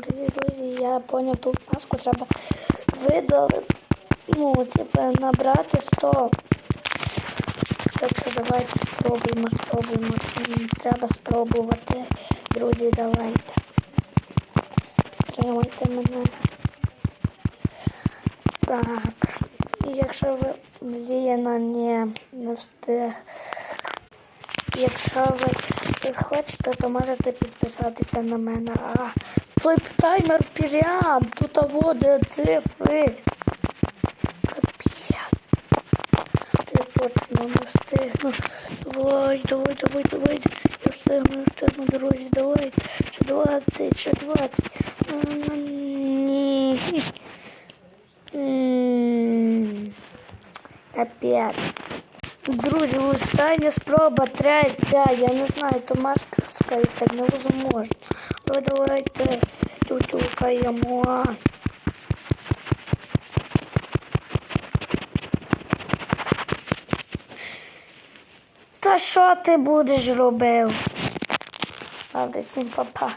Дорогі друзі, я поняв, ту маску треба видали. Ну, типу, набрати 100. Так що давайте спробуємо, спробуємо. Треба спробувати. Друзі, давайте. Підтримуйте мене. Так. І якщо ви Ліна не, не встиг. Якщо ви хочете, то можете підписатися на мене. А той таймер прям. Тут води цифри. Капець. Я точно не встигну. Давай, давай, давай, давай. Я встигну, я встигну, друзі, давай. Ще 20, ще 20. М, Ні. М, Капець. Друзі, остання спроба, третя. Я не знаю, то маска сказати, так невозможно. Ну давайте тютюкаємо. Та що ти будеш робив? Добре, всім папа.